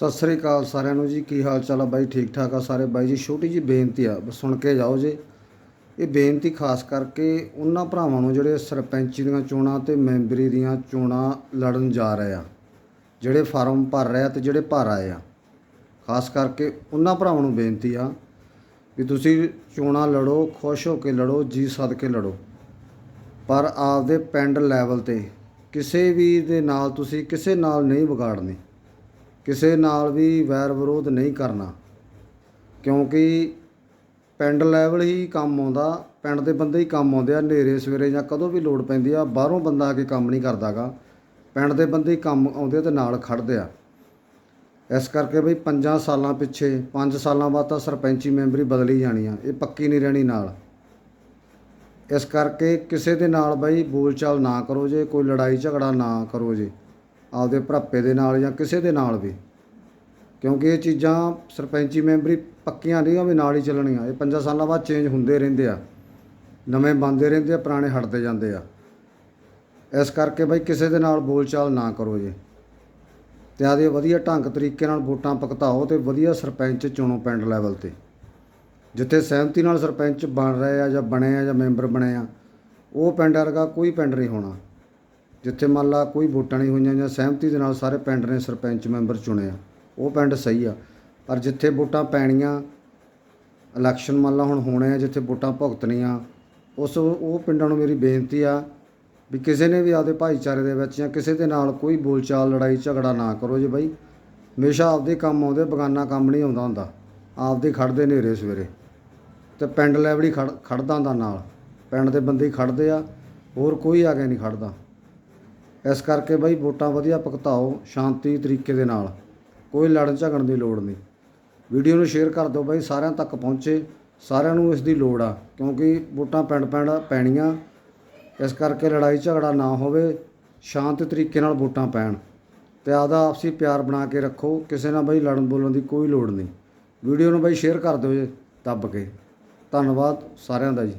ਸਤਿ ਸ੍ਰੀ ਅਕਾਲ ਸਾਰਿਆਂ ਨੂੰ ਜੀ, ਕੀ ਹਾਲ ਚਾਲ ਆ ਬਾਈ? ਠੀਕ ਠਾਕ ਆ ਸਾਰੇ? ਬਾਈ ਜੀ, ਛੋਟੀ ਜੀ ਬੇਨਤੀ ਆ ਸੁਣ ਕੇ ਜਾਓ ਜੀ। ਇਹ ਬੇਨਤੀ ਖਾਸ ਕਰਕੇ ਉਹਨਾਂ ਭਰਾਵਾਂ ਨੂੰ ਜਿਹੜੇ ਸਰਪੰਚੀ ਦੀਆਂ ਚੋਣਾਂ ਤੇ ਮੈਂਬਰੀ ਦੀਆਂ ਚੋਣਾਂ ਲੜਨ ਜਾ ਰਹੇ ਆ, ਜਿਹੜੇ ਫਾਰਮ ਭਰ ਰਹੇ ਆ ਤੇ ਜਿਹੜੇ ਭਰ ਆਏ ਆ। ਖਾਸ ਕਰਕੇ ਉਹਨਾਂ ਭਰਾਵਾਂ ਨੂੰ ਬੇਨਤੀ ਆ ਵੀ ਤੁਸੀਂ ਚੋਣਾਂ ਲੜੋ, ਖੁਸ਼ ਹੋ ਕੇ ਲੜੋ, ਜੀ ਸੱਦ ਕੇ ਲੜੋ। ਪਰ ਆਪਦੇ ਪਿੰਡ ਲੈਵਲ ਤੇ ਕਿਸੇ ਵੀ ਦੇ ਨਾਲ ਤੁਸੀਂ ਕਿਸੇ ਨਾਲ ਨਹੀਂ ਵਿਗਾੜਨੀ। ਕਿਸੇ ਨਾਲ ਵੀ ਵੈਰ ਵਿਰੋਧ ਨਹੀਂ ਕਰਨਾ। ਕਿਉਂਕਿ ਪਿੰਡ ਲੈਵਲ ਹੀ ਕੰਮ ਆਉਂਦਾ, ਪਿੰਡ ਦੇ ਬੰਦੇ ਹੀ ਕੰਮ ਆਉਂਦੇ ਆ, ਹਨੇਰੇ ਸਵੇਰੇ ਜਾਂ ਕਦੋਂ ਵੀ ਲੋੜ ਪੈਂਦੀ ਆ, ਬਾਹਰੋਂ ਬੰਦਾ ਆ ਕੇ ਕੰਮ ਨਹੀਂ ਕਰਦਾਗਾ। ਪਿੰਡ ਦੇ ਬੰਦੇ ਹੀ ਕੰਮ ਆਉਂਦੇ ਆ ਤੇ ਨਾਲ ਖੜਦੇ ਆ। ਇਸ ਕਰਕੇ ਬਈ 5 ਸਾਲਾਂ ਪਿੱਛੇ 5 ਸਾਲਾਂ ਬਾਅਦ ਤਾਂ ਸਰਪੰਚੀ ਮੈਂਬਰੀ ਬਦਲੀ ਜਾਣੀ ਆ, ਇਹ ਪੱਕੀ ਨਹੀਂ ਰਹਿਣੀ ਨਾਲ। ਇਸ ਕਰਕੇ ਕਿਸੇ ਦੇ ਨਾਲ ਬਈ ਬੋਲਚਾਲ ਨਾ ਕਰੋ ਜੇ, ਕੋਈ ਲੜਾਈ ਝਗੜਾ ਨਾ ਕਰੋ ਜੇ। ਆਪਦੇ ਭਰਾਪੇ ਦੇ ਨਾਲ ਜਾਂ ਕਿਸੇ ਦੇ ਨਾਲ ਵੀ। ਕਿਉਂਕਿ ਇਹ ਚੀਜ਼ਾਂ ਸਰਪੰਚੀ ਮੈਂਬਰੀ ਪੱਕੀਆਂ ਨਹੀਂ ਆ ਵੀ ਨਾਲ ਹੀ ਚੱਲਣੀਆਂ। ਇਹ ਪੰਜਾਂ ਸਾਲਾਂ ਬਾਅਦ ਚੇਂਜ ਹੁੰਦੇ ਰਹਿੰਦੇ ਆ। ਨਵੇਂ ਬਣਦੇ ਰਹਿੰਦੇ ਆ, ਪੁਰਾਣੇ ਹਟਦੇ ਜਾਂਦੇ ਆ। ਇਸ ਕਰਕੇ ਬਈ ਕਿਸੇ ਦੇ ਨਾਲ ਬੋਲਚਾਲ ਨਾ ਕਰੋ ਜੇ। ਤੇ ਆਦੇ ਵਧੀਆ ਢੰਗ ਤਰੀਕੇ ਨਾਲ ਵੋਟਾਂ ਭੁਗਤਾਓ ਤੇ ਵਧੀਆ ਸਰਪੰਚ ਚੁਣੋ ਪਿੰਡ ਲੈਵਲ ਤੇ। ਜਿੱਥੇ ਸਹਿਮਤੀ ਨਾਲ ਸਰਪੰਚ ਬਣ ਰਹੇ ਆ ਜਾਂ ਬਣੇ ਆ ਜਾਂ ਮੈਂਬਰ ਬਣੇ ਆ, ਉਹ ਪਿੰਡ ਵਰਗਾ ਕੋਈ ਪਿੰਡ ਨਹੀਂ ਹੋਣਾ। ਜਿੱਥੇ ਮੰਨ ਲਾ ਕੋਈ ਵੋਟਾਂ ਨਹੀਂ ਹੋਈਆਂ ਜਾਂ ਸਹਿਮਤੀ ਦੇ ਨਾਲ ਸਾਰੇ ਪਿੰਡ ਨੇ ਸਰਪੰਚ ਮੈਂਬਰ ਚੁਣੇ ਆ, ਉਹ ਪਿੰਡ ਸਹੀ ਆ। ਪਰ ਜਿੱਥੇ ਵੋਟਾਂ ਪੈਣੀਆਂ ਇਲੈਕਸ਼ਨ ਮੰਨ ਲਾ ਹੁਣ ਹੋਣੇ ਆ, ਜਿੱਥੇ ਵੋਟਾਂ ਭੁਗਤਣੀਆਂ, ਉਸ ਉਹ ਪਿੰਡਾਂ ਨੂੰ ਮੇਰੀ ਬੇਨਤੀ ਆ ਵੀ ਕਿਸੇ ਨੇ ਵੀ ਆਪਦੇ ਭਾਈਚਾਰੇ ਦੇ ਵਿੱਚ ਜਾਂ ਕਿਸੇ ਦੇ ਨਾਲ ਕੋਈ ਬੋਲਚਾਲ, ਲੜਾਈ, ਝਗੜਾ ਨਾ ਕਰੋ ਜੀ ਬਾਈ। ਹਮੇਸ਼ਾ ਆਪਦੇ ਕੰਮ ਆਉਂਦੇ, ਬਗਾਨਾ ਕੰਮ ਨਹੀਂ ਆਉਂਦਾ ਹੁੰਦਾ। ਆਪਦੇ ਖੜਦੇ ਨੇਰੇ ਸਵੇਰੇ। ਤੇ ਪਿੰਡ ਲੈਵਲ ਹੀ ਖੜ ਖੜਦਾ ਹੁੰਦਾ ਨਾਲ। ਪਿੰਡ ਦੇ ਬੰਦੇ ਹੀ ਖੜਦੇ ਆ, ਹੋਰ ਕੋਈ ਆ ਕੇ ਨਹੀਂ ਖੜਦਾ ਇਸ ਕਰਕੇ ਬਾਈ ਵੋਟਾਂ ਵਧੀਆ ਭੁਗਤਾਓ ਸ਼ਾਂਤੀ ਤਰੀਕੇ ਦੇ ਨਾਲ। ਕੋਈ ਲੜਨ ਝਗੜਨ ਦੀ ਲੋੜ ਨਹੀਂ। ਵੀਡੀਓ ਨੂੰ ਸ਼ੇਅਰ ਕਰ ਦਿਓ ਬਾਈ, ਸਾਰਿਆਂ ਤੱਕ ਪਹੁੰਚੇ, ਸਾਰਿਆਂ ਨੂੰ ਇਸ ਦੀ ਲੋੜ ਆ, ਕਿਉਂਕਿ ਵੋਟਾਂ ਪਿੰਡ ਪਿੰਡ ਪੈਣੀਆਂ। ਇਸ ਕਰਕੇ ਲੜਾਈ ਝਗੜਾ ਨਾ ਹੋਵੇ, ਸ਼ਾਂਤ ਤਰੀਕੇ ਨਾਲ ਵੋਟਾਂ ਪੈਣ। ਤੇ ਆਦਾ ਆਪਸੀ ਪਿਆਰ ਬਣਾ ਕੇ ਰੱਖੋ, ਕਿਸੇ ਨਾਲ ਬਈ ਲੜਨ ਬੋਲਣ ਦੀ ਕੋਈ ਲੋੜ ਨਹੀਂ। ਵੀਡੀਓ ਨੂੰ ਬਈ ਸ਼ੇਅਰ ਕਰ ਦਿਓ ਜੇ, ਦੱਬ ਕੇ। ਧੰਨਵਾਦ ਸਾਰਿਆਂ ਦਾ ਜੀ।